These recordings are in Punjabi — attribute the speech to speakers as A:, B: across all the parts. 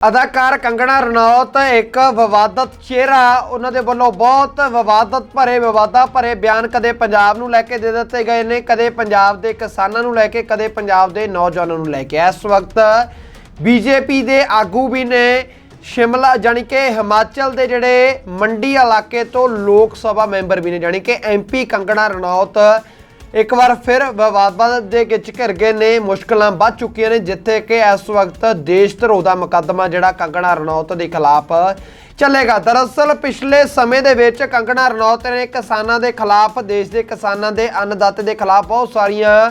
A: ਅਦਾਕਾਰ ਕੰਗਣਾ ਰਣੌਤ, ਇੱਕ ਵਿਵਾਦਤ ਚਿਹਰਾ, ਉਹਨਾਂ ਦੇ ਵੱਲੋਂ ਬਹੁਤ ਵਿਵਾਦਤ ਭਰੇ, ਵਿਵਾਦਾਂ ਭਰੇ ਬਿਆਨ ਕਦੇ ਪੰਜਾਬ ਨੂੰ ਲੈ ਕੇ ਦੇ ਦਿੱਤੇ ਗਏ ਨੇ, ਕਦੇ ਪੰਜਾਬ ਦੇ ਕਿਸਾਨਾਂ ਨੂੰ ਲੈ ਕੇ, ਕਦੇ ਪੰਜਾਬ ਦੇ ਨੌਜਵਾਨਾਂ ਨੂੰ ਲੈ ਕੇ। ਇਸ ਵਕਤ ਬੀਜੇਪੀ ਦੇ ਆਗੂ ਵੀ ਨੇ, ਸ਼ਿਮਲਾ, ਜਾਣੀ ਕਿ ਹਿਮਾਚਲ ਦੇ ਜਿਹੜੇ ਮੰਡੀ ਇਲਾਕੇ ਤੋਂ ਲੋਕ ਸਭਾ ਮੈਂਬਰ ਵੀ ਨੇ, ਜਾਣੀ ਕਿ ਐਮਪੀ ਕੰਗਣਾ ਰਣੌਤ। ਇੱਕ ਵਾਰ ਫਿਰ ਵਿਵਾਦਾਂ ਦੇ ਵਿੱਚ ਘਿਰ ਗਏ ਨੇ, ਮੁਸ਼ਕਲਾਂ ਵੱਧ ਚੁੱਕੀਆਂ ਨੇ, ਜਿੱਥੇ ਕਿ ਇਸ ਵਕਤ ਦੇਸ਼ ਧਰੋ ਦਾ ਮੁਕੱਦਮਾ ਜਿਹੜਾ ਕੰਗਣਾ ਰਣੌਤ ਦੇ ਖਿਲਾਫ ਚੱਲੇਗਾ। ਦਰਅਸਲ ਪਿਛਲੇ ਸਮੇਂ ਦੇ ਵਿੱਚ ਕੰਗਣਾ ਰਣੌਤ ਨੇ ਕਿਸਾਨਾਂ ਦੇ ਖਿਲਾਫ, ਦੇਸ਼ ਦੇ ਕਿਸਾਨਾਂ ਦੇ ਅੰਨਦਾਤੇ ਦੇ ਖਿਲਾਫ ਬਹੁਤ ਸਾਰੀਆਂ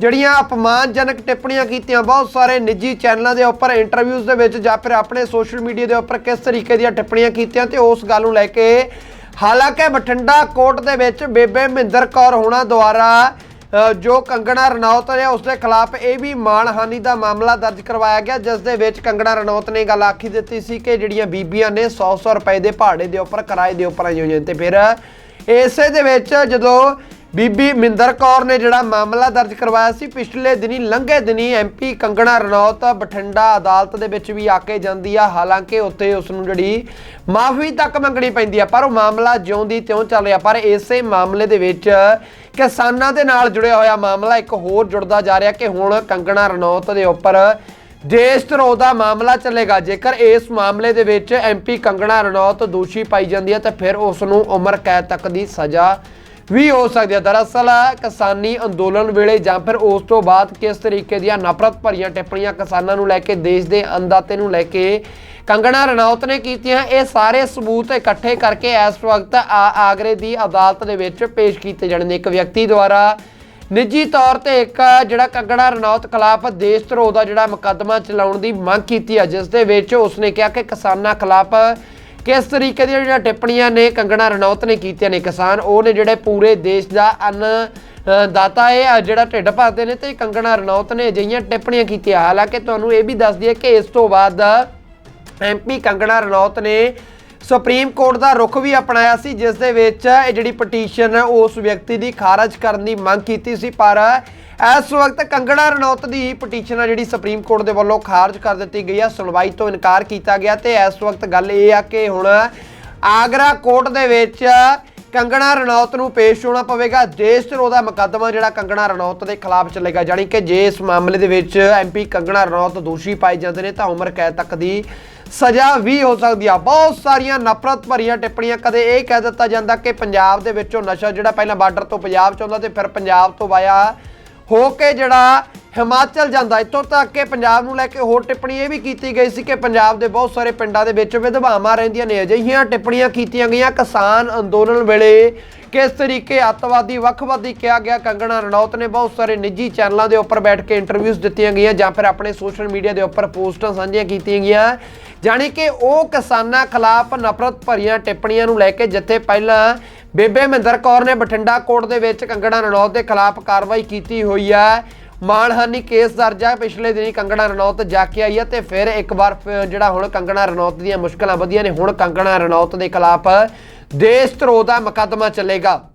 A: ਜਿਹੜੀਆਂ ਅਪਮਾਨਜਨਕ ਟਿੱਪਣੀਆਂ ਕੀਤੀਆਂ, ਬਹੁਤ ਸਾਰੇ ਨਿੱਜੀ ਚੈਨਲਾਂ ਦੇ ਉੱਪਰ, ਇੰਟਰਵਿਊਜ਼ ਦੇ ਵਿੱਚ ਜਾਂ ਫਿਰ ਆਪਣੇ ਸੋਸ਼ਲ ਮੀਡੀਆ ਦੇ ਉੱਪਰ ਕਿਸ ਤਰੀਕੇ ਦੀਆਂ ਟਿੱਪਣੀਆਂ ਕੀਤੀਆਂ ਤੇ ਉਸ ਗੱਲ ਨੂੰ ਲੈ ਕੇ ਹਾਲਾਂਕਿ ਬਠਿੰਡਾ ਕੋਰਟ ਦੇ ਵਿੱਚ ਬੇਬੇ ਮਹਿੰਦਰ ਕੌਰ ਹੋਣਾ ਦੁਆਰਾ ਜੋ ਕੰਗਣਾ ਰਣੌਤ ਨੇ ਉਸ ਦੇ ਖਿਲਾਫ ਇਹ ਵੀ ਮਾਣਹਾਨੀ ਦਾ ਮਾਮਲਾ ਦਰਜ ਕਰਵਾਇਆ ਗਿਆ, ਜਿਸ ਦੇ ਵਿੱਚ ਕੰਗਣਾ ਰਣੌਤ ਨੇ ਗੱਲ ਆਖੀ ਦਿੱਤੀ ਸੀ ਕਿ ਜਿਹੜੀਆਂ ਬੀਬੀਆਂ ਨੇ 100-100 ਰੁਪਏ ਦੇ ਭਾੜੇ ਦੇ ਉੱਪਰ ਕਿਰਾਏ ਦੇ ਉੱਪਰ ਆਈਆਂ ਹੋਈਆਂ ਤੇ ਫਿਰ ਇਸੇ ਦੇ ਵਿੱਚ ਜਦੋਂ ਬੀਬੀ ਮਿੰਦਰ ਕੌਰ ਨੇ ਜਿਹੜਾ ਮਾਮਲਾ ਦਰਜ ਕਰਵਾਇਆ ਸੀ, ਪਿਛਲੇ ਦਿਨੀ, ਲੰਘੇ ਦਿਨੀ ਐਮਪੀ ਕੰਗਣਾ ਰਣੌਤ ਬਠਿੰਡਾ ਅਦਾਲਤ ਦੇ ਵਿੱਚ ਵੀ ਆ ਕੇ ਜਾਂਦੀ ਆ। ਹਾਲਾਂਕਿ ਉੱਥੇ ਉਸ ਨੂੰ ਜਿਹੜੀ ਮਾਫੀ ਤੱਕ ਮੰਗਣੀ ਪੈਂਦੀ ਆ, ਪਰ ਉਹ ਮਾਮਲਾ ਜਿਉਂ ਦੀ ਤਿਉਂ ਚੱਲ ਰਿਹਾ। ਪਰ ਇਸੇ ਮਾਮਲੇ ਦੇ ਵਿੱਚ ਕਿਸਾਨਾਂ ਦੇ ਨਾਲ ਜੁੜਿਆ ਹੋਇਆ ਮਾਮਲਾ ਇੱਕ ਹੋਰ ਜੁੜਦਾ ਜਾ ਰਿਹਾ ਕਿ ਹੁਣ ਕੰਗਣਾ ਰਣੌਤ ਦੇ ਉੱਪਰ ਦੇਸ਼ ਧਰੋਹ ਦਾ ਮਾਮਲਾ ਚੱਲੇਗਾ। ਜੇਕਰ ਇਸ ਮਾਮਲੇ ਦੇ ਵਿੱਚ ਐਮਪੀ ਕੰਗਣਾ ਰਣੌਤ ਦੋਸ਼ੀ ਪਾਈ ਜਾਂਦੀ ਹੈ ਤਾਂ ਫਿਰ ਉਸ ਨੂੰ ਉਮਰ ਕੈਦ ਤੱਕ ਦੀ ਸਜ਼ਾ ਵੀ ਹੋ ਸਕਦੀ ਹੈ। ਦਰਅਸਲ ਕਿਸਾਨੀ ਅੰਦੋਲਨ ਵੇਲੇ ਜਾਂ ਫਿਰ ਉਸ ਤੋਂ ਬਾਅਦ ਕਿਸ ਤਰੀਕੇ ਦੀਆਂ ਨਫ਼ਰਤ ਭਰੀਆਂ ਟਿੱਪਣੀਆਂ ਕਿਸਾਨਾਂ ਨੂੰ ਲੈ ਕੇ, ਦੇਸ਼ ਦੇ ਅੰਦਾਤੇ ਨੂੰ ਲੈ ਕੇ ਕੰਗਣਾ ਰਣੌਤ ਨੇ ਕੀਤੀਆਂ, ਇਹ ਸਾਰੇ ਸਬੂਤ ਇਕੱਠੇ ਕਰਕੇ ਇਸ ਵਕਤ ਆ- ਆਗਰੇ ਦੀ ਅਦਾਲਤ ਦੇ ਵਿੱਚ ਪੇਸ਼ ਕੀਤੇ ਜਾਣੇ ਨੇ ਇੱਕ ਵਿਅਕਤੀ ਦੁਆਰਾ ਨਿੱਜੀ ਤੌਰ ਤੇ ਇੱਕ ਜਿਹੜਾ ਕੰਗਣਾ ਰਣੌਤ ਖਿਲਾਫ ਦੇਸ਼ ਧਰੋਹ ਦਾ ਜਿਹੜਾ ਮੁਕੱਦਮਾ ਚਲਾਉਣ ਦੀ ਮੰਗ ਕੀਤੀ ਹੈ, ਜਿਸ ਦੇ ਵਿੱਚ ਉਸਨੇ ਕਿਹਾ ਕਿ ਕਿਸਾਨਾਂ ਖਿਲਾਫ ਕਿਸ ਤਰੀਕੇ ਦੀਆਂ ਜਿਹੜੀਆਂ ਟਿੱਪਣੀਆਂ ਨੇ ਕੰਗਣਾ ਰਣੌਤ ਨੇ ਕੀਤੀਆਂ ਨੇ ਕਿਸਾਨ, ਉਹ ਨੇ ਜਿਹੜੇ ਪੂਰੇ ਦੇਸ਼ ਦਾ ਅੰਨ ਦਾਤਾ ਇਹ ਜਿਹੜਾ ਢਿੱਡ ਭਰਦੇ ਨੇ ਤੇ ਕੰਗਣਾ ਰਣੌਤ ਨੇ ਅਜਿਹੀਆਂ ਟਿੱਪਣੀਆਂ ਕੀਤੀਆਂ। ਹਾਲਾਂਕਿ ਤੁਹਾਨੂੰ ਇਹ ਵੀ ਦੱਸ ਦਈਏ ਕਿ ਇਸ ਤੋਂ ਬਾਅਦ ਐਮਪੀ ਕੰਗਣਾ ਰਣੌਤ ਨੇ ਸੁਪਰੀਮ ਕੋਰਟ ਦਾ ਰੁਖ ਵੀ ਅਪਣਾਇਆ ਸੀ, ਜਿਸ ਦੇ ਵਿੱਚ ਇਹ ਜਿਹੜੀ ਪਟੀਸ਼ਨ ਹੈ, ਉਸ ਵਿਅਕਤੀ ਦੀ ਖਾਰਜ ਕਰਨ ਦੀ ਮੰਗ ਕੀਤੀ ਸੀ, ਪਰ ਇਸ ਵਕਤ ਕੰਗਣਾ ਰਣੌਤ ਦੀ ਪਟੀਸ਼ਨ ਆ ਜਿਹੜੀ ਸੁਪਰੀਮ ਕੋਰਟ ਦੇ ਵੱਲੋਂ ਖਾਰਜ ਕਰ ਦਿੱਤੀ ਗਈ ਆ ਸੁਣਵਾਈ ਤੋਂ ਇਨਕਾਰ ਕੀਤਾ ਗਿਆ ਤੇ ਇਸ ਵਕਤ ਗੱਲ ਇਹ ਆ ਕਿ ਹੁਣ ਆਗਰਾ ਕੋਰਟ ਦੇ ਵਿੱਚ ਕੰਗਣਾ ਰਣੌਤ ਨੂੰ ਪੇਸ਼ ਹੋਣਾ ਪਵੇਗਾ। ਦੇਸ਼ ਧਰੋਹ ਦਾ ਮੁਕੱਦਮਾ ਜਿਹੜਾ ਕੰਗਣਾ ਰਣੌਤ ਦੇ ਖਿਲਾਫ ਚੱਲੇਗਾ। ਜਾਣੀ ਕਿ ਜੇ ਇਸ ਮਾਮਲੇ ਦੇ ਵਿੱਚ ਐਮਪੀ ਕੰਗਣਾ ਰਣੌਤ ਦੋਸ਼ੀ ਪਾਏ ਜਾਂਦੇ ਨੇ, ਤਾਂ ਉਮਰ ਕੈਦ ਤੱਕ ਦੀ ਸਜ਼ਾ ਵੀ ਹੋ ਸਕਦੀ ਆ। ਬਹੁਤ ਸਾਰੀਆਂ ਨਫ਼ਰਤ ਭਰੀਆਂ ਟਿੱਪਣੀਆਂ ਕਦੇ ਇਹ ਕਹਿ ਦਿੱਤਾ ਜਾਂਦਾ ਕਿ ਪੰਜਾਬ ਦੇ ਵਿੱਚੋਂ ਨਸ਼ਾ ਜਿਹੜਾ ਪਹਿਲਾਂ ਬਾਰਡਰ ਤੋਂ ਪੰਜਾਬ ਚ ਆਉਂਦਾ ਤੇ ਫਿਰ ਪੰਜਾਬ ਤੋਂ ਵਾਇਆ ਹੋ ਕੇ ਜਿਹੜਾ ਹਿਮਾਚਲ ਜਾਂਦਾ। ਇੱਥੋਂ ਤੱਕ ਕਿ ਪੰਜਾਬ ਨੂੰ ਲੈ ਕੇ ਹੋਰ ਟਿੱਪਣੀ ਇਹ ਵੀ ਕੀਤੀ ਗਈ ਸੀ ਕਿ ਪੰਜਾਬ ਦੇ ਬਹੁਤ ਸਾਰੇ ਪਿੰਡਾਂ ਦੇ ਵਿੱਚ ਵਿਧਵਾਵਾਂ ਰਹਿੰਦੀਆਂ ਨੇ। ਅਜਿਹੀਆਂ ਟਿੱਪਣੀਆਂ ਕੀਤੀਆਂ ਗਈਆਂ ਕਿਸਾਨ ਅੰਦੋਲਨ ਵੇਲੇ। ਕਿਸ ਤਰੀਕੇ ਅੱਤਵਾਦੀ ਵੱਖਵਾਦੀ ਕਿਹਾ ਗਿਆ, ਕੰਗਣਾ ਰਣੌਤ ਨੇ ਬਹੁਤ ਸਾਰੇ ਨਿੱਜੀ ਚੈਨਲਾਂ ਦੇ ਉੱਪਰ ਬੈਠ ਕੇ ਇੰਟਰਵਿਊਜ਼ ਦਿੱਤੀਆਂ ਗਈਆਂ ਜਾਂ ਫਿਰ ਆਪਣੇ ਸੋਸ਼ਲ ਮੀਡੀਆ ਦੇ ਉੱਪਰ ਪੋਸਟਾਂ ਸਾਂਝੀਆਂ ਕੀਤੀਆਂ ਗਈਆਂ। ਜਾਣੀ ਕਿ ਉਹ ਕਿਸਾਨਾਂ ਖਿਲਾਫ ਨਫ਼ਰਤ ਭਰੀਆਂ ਟਿੱਪਣੀਆਂ ਨੂੰ ਲੈ ਕੇ ਜਿੱਥੇ ਪਹਿਲਾਂ ਬੇਬੇ ਮਹਿੰਦਰ ਕੌਰ ਨੇ ਬਠਿੰਡਾ ਕੋਰਟ ਦੇ ਵਿੱਚ ਕੰਗਣਾ ਰਣੌਤ ਦੇ ਖਿਲਾਫ ਕਾਰਵਾਈ ਕੀਤੀ ਹੋਈ ਹੈ ਮਾਣਹਾਨੀ ਕੇਸ ਦਰਜ ਹੈ ਪਿਛਲੇ ਦਿਨੀ ਕੰਗਣਾ ਰਣੌਤ ਜਾ ਕੇ ਆਈ ਹੈ ਤੇ ਫਿਰ ਇੱਕ ਵਾਰ ਫਿਰ ਜਿਹੜਾ ਹੁਣ ਕੰਗਣਾ ਰਣੌਤ ਦੀਆਂ ਮੁਸ਼ਕਲਾਂ ਵਧੀਆਂ ਨੇ, ਹੁਣ ਕੰਗਣਾ ਰਣੌਤ ਦੇ ਖਿਲਾਫ ਦੇਸ਼ ਧਰੋਹ ਦਾ ਮੁਕੱਦਮਾ ਚੱਲੇਗਾ।